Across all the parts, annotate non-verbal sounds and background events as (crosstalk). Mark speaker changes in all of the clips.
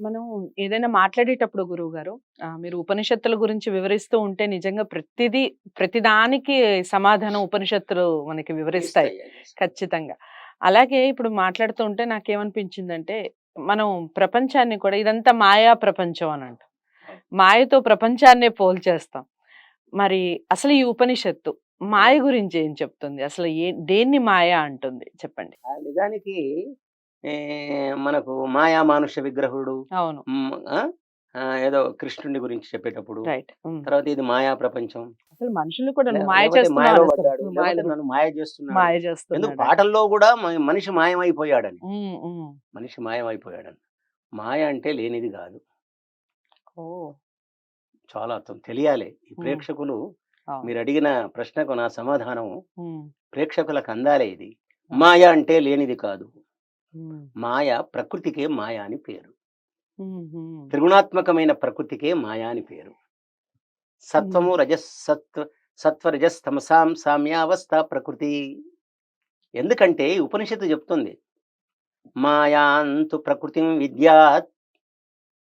Speaker 1: మనం ఏదైనా మాట్లాడేటప్పుడు గురువు గారు మీరు ఉపనిషత్తుల గురించి వివరిస్తూ ఉంటే నిజంగా ప్రతిదీ ప్రతిదానికి సమాధానం ఉపనిషత్తులు మనకి వివరిస్తాయి ఖచ్చితంగా. అలాగే ఇప్పుడు మాట్లాడుతూ ఉంటే నాకేమనిపించిందంటే మనం ప్రపంచాన్ని కూడా ఇదంతా మాయా ప్రపంచం అని అంట. మాయతో ప్రపంచాన్నే పోల్చేస్తాం మరి అసలు ఈ ఉపనిషత్తు మాయ గురించి ఏం చెప్తుంది? అసలు ఏ దేన్ని మాయ అంటుంది? చెప్పండి.
Speaker 2: నిజానికి మనకు మాయా మానుష విగ్రహుడు ఏదో కృష్ణుడి గురించి చెప్పేటప్పుడు
Speaker 1: రైట్.
Speaker 2: తర్వాత ఇది మాయా ప్రపంచం.
Speaker 1: అసలు మనుషులు కూడా మాయ
Speaker 2: నన్ను మాయ చేస్తున్నాడు. ఎందుకు పాటల్లో కూడా మనిషి మాయమైపోయాడని. మనిషి మాయమైపోయాడని. మాయ అంటే లేనిది కాదు.
Speaker 1: ఓ.
Speaker 2: చాలా అర్థం. తెలియాలి. ఈ. ప్రేక్షకులు. మీరు అడిగిన ప్రశ్నకు నా సమాధానం ప్రేక్షకులకు అందాలే ఇది. మాయ అంటే లేనిది కాదు. మాయ ప్రకృతికే మాయ అని పేరు. త్రిగుణాత్మకమైన ప్రకృతికే మాయ అని పేరు. సత్వము రజస్ సత్వ తమసాం సామ్యావస్థ ప్రకృతి. ఎందుకంటే ఉపనిషత్తు చెప్తుంది మాయాంతు ప్రకృతి విద్యాత్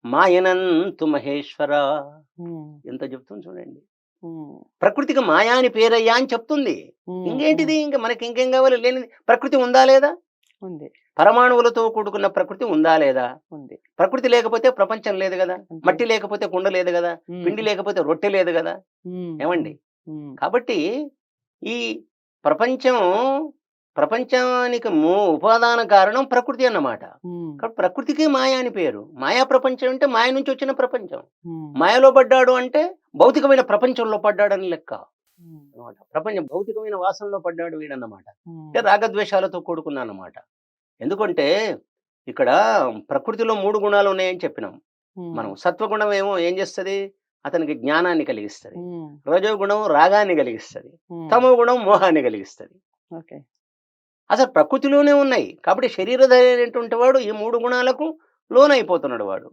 Speaker 2: మాయనంతు మహేశ్వర. ఎంత చెప్తుంది చూడండి. ప్రకృతికి మాయా అని పేరయ్యా అని చెప్తుంది. ఇంకేంటిది? ఇంకా మనకి ఇంకేం కావాలి? లేనిది ప్రకృతి ఉందా లేదా.
Speaker 1: ఉంది.
Speaker 2: పరమాణువులతో కూడుకున్న ప్రకృతి ఉందా లేదా?
Speaker 1: ఉంది.
Speaker 2: ప్రకృతి లేకపోతే ప్రపంచం లేదు కదా. మట్టి లేకపోతే కుండ లేదు కదా? పిండి లేకపోతే రొట్టె లేదు కదా? ఏమండి? కాబట్టి ఈ ప్రపంచం ప్రపంచానికి ఉపాదాన కారణం ప్రకృతి అన్నమాట. కాబట్టి ప్రకృతికి మాయ అని పేరు. మాయా ప్రపంచం అంటే మాయ నుంచి వచ్చిన ప్రపంచం. మాయలో పడ్డాడు అంటే భౌతికమైన ప్రపంచంలో పడ్డాడని లెక్క. ప్రపంచం భౌతికమైన వాసనలో పడ్డాడు వీడన్నమాట. అంటే రాగద్వేషాలతో కూడుకున్నా అన్నమాట ఎందుకంటే ఇక్కడ ప్రకృతిలో మూడు గుణాలు ఉన్నాయని చెప్పినాం. మనం సత్వగుణం ఏమో ఏం చేస్తుంది? అతనికి జ్ఞానాన్ని కలిగిస్తుంది. రజోగుణం రాగాన్ని కలిగిస్తుంది. తమో గుణం మోహాన్ని కలిగిస్తుంది. అసలు ప్రకృతిలోనే ఉన్నాయి. కాబట్టి శరీరధారి అయినటువంటి వాడు ఈ మూడు గుణాలకు లోనైపోతున్నాడు వాడు.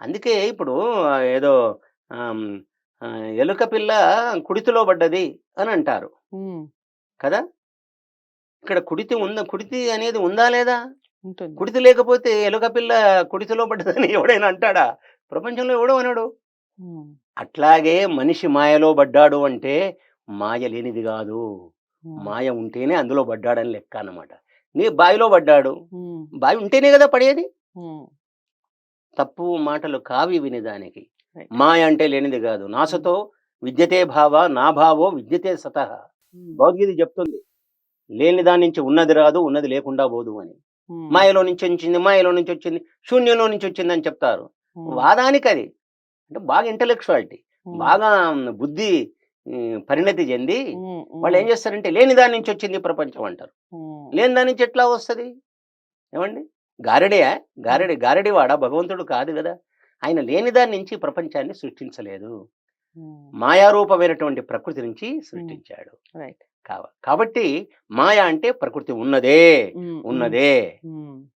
Speaker 2: అందుకే ఇప్పుడు ఏదో ఎలుక పిల్ల కుడితిలో పడ్డది అని అంటారు. కదా? ఇక్కడ కుడితి ఉందా కుడితి అనేది ఉందా లేదా? కుడితి లేకపోతే ఎలుక పిల్ల కుడితిలో పడ్డదని ఎవడైనా అంటాడా? ప్రపంచంలో ఎవడో
Speaker 1: ఉమ్,
Speaker 2: అట్లాగే మనిషి మాయలో పడ్డాడు అంటే మాయ లేనిది కాదు. మాయ ఉంటేనే అందులో పడ్డాడని లెక్క అన్నమాట. నీ బావిలో పడ్డాడు బావి ఉంటేనే కదా పడేది? తప్పు మాటలు కావి వినేదానికి. మాయ అంటే లేనిది కాదు. నాసతో విద్యతే భావ నా భావో విద్యతే సత. భగవద్గీత చెప్తుంది. లేని దాని నుంచి ఉన్నది రాదు ఉన్నది లేకుండా పోదు అని. మాయలో నుంచి వచ్చింది మాయలో నుంచి వచ్చింది శూన్యంలో నుంచి వచ్చింది అని చెప్తారు. వాదానికి అది. అంటే బాగా ఇంటలెక్చువాలిటీ బాగా బుద్ధి పరిణతి చెంది వాళ్ళు ఏం చేస్తారంటే లేని దాని నుంచి వచ్చింది ప్రపంచం అంటారు. లేని దాని నుంచి ఎట్లా వస్తుంది? ఏమండి? గారడే గారడి గారడి వాడ భగవంతుడు కాదు కదా. ఆయన లేని దాని నుంచి ప్రపంచాన్ని సృష్టించలేదు. మాయారూపమైనటువంటి ప్రకృతి నుంచి సృష్టించాడు.
Speaker 1: రైట్.
Speaker 2: కాబట్టి మాయ అంటే ప్రకృతి ఉన్నదే ఉన్నదే.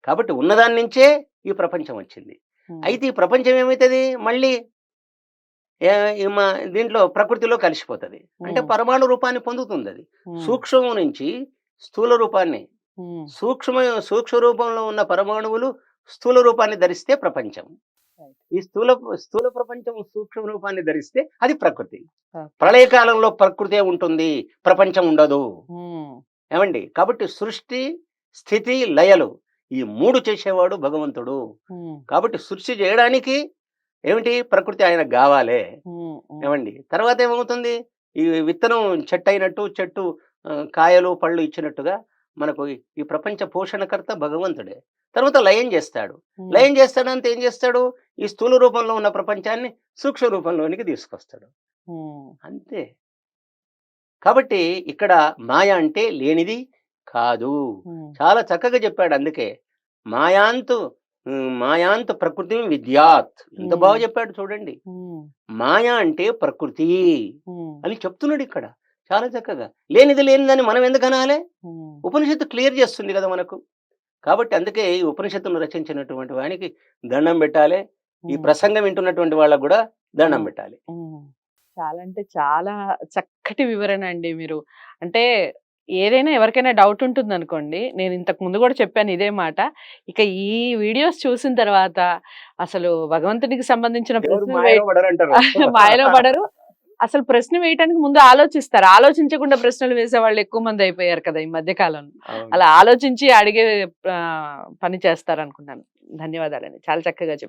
Speaker 2: కాబట్టి ఉన్నదాని నుంచే ఈ ప్రపంచం వచ్చింది. అయితే ఈ ప్రపంచం ఏమవుతుంది మళ్ళీ మా దీంట్లో ప్రకృతిలో కలిసిపోతుంది. అంటే పరమాణు రూపాన్ని పొందుతుంది అది సూక్ష్మం నుంచి స్థూల రూపాన్ని సూక్ష్మ సూక్ష్మ రూపంలో ఉన్న పరమాణువులు స్థూల రూపాన్ని ధరిస్తే ప్రపంచం. ఈ స్థూల స్థూల ప్రపంచం సూక్ష్మ రూపాన్ని ధరిస్తే అది ప్రకృతి. ప్రళయకాలంలో ప్రకృతే ఉంటుంది ప్రపంచం ఉండదు. ఏమండి? కాబట్టి సృష్టి స్థితి లయలు ఈ మూడు చేసేవాడు భగవంతుడు. కాబట్టి సృష్టి చేయడానికి ఏమిటి? ప్రకృతి ఆయనకు కావాలే. ఏమండి? తర్వాత ఏమవుతుంది? ఈ విత్తనం చెట్టు అయినట్టు చెట్టు కాయలు పళ్ళు ఇచ్చినట్టుగా మనకు ఈ- ప్రపంచ పోషణకర్త భగవంతుడే. తర్వాత లయం చేస్తాడు. లయం చేస్తాడంటే ఏం చేస్తాడు? ఈ స్థూల రూపంలో ఉన్న ప్రపంచాన్ని సూక్ష్మ రూపంలోనికి తీసుకొస్తాడు. అంతే. కాబట్టి ఇక్కడ మాయ అంటే లేనిది కాదు. చాలా చక్కగా చెప్పాడు అందుకే. మాయాంతు మాయాంతు ప్రకృతి విద్యాత్. ఎంత. బాగా చెప్పాడు చూడండి. మాయ అంటే ప్రకృతి అని చెప్తున్నాడు ఇక్కడ. చాలా చక్కగా. లేనిది లేనిదని మనం ఎందుకు అనాలి? ఉపనిషత్తు క్లియర్ చేస్తుంది కదా మనకు. కాబట్టి అందుకే ఈ ఉపనిషత్తును రచించినటువంటి వానికి దండం పెట్టాలి. ఈ. ప్రసంగం వింటున్నటువంటి వాళ్ళకు కూడా దండం. పెట్టాలి.
Speaker 1: చాలా అంటే చాలా చక్కటి వివరణ అండి మీరు. అంటే ఏదైనా ఎవరికైనా డౌట్ ఉంటుంది అనుకోండి నేను ఇంతకు ముందు కూడా చెప్పాను ఇదే మాట. ఇక ఈ వీడియోస్ చూసిన తర్వాత అసలు భగవంతునికి సంబంధించిన (laughs)
Speaker 2: మాయలో
Speaker 1: పడరు. అసలు ప్రశ్న వేయడానికి ముందు ఆలోచిస్తారు. ఆలోచించకుండా ప్రశ్నలు వేసే వాళ్ళు ఎక్కువ మంది అయిపోయారు కదా ఈ మధ్య కాలంలో. అలా ఆలోచించి అడిగే పని చేస్తారు అనుకున్నాను ధన్యవాదాలండి. చాలా చక్కగా చెప్పారు.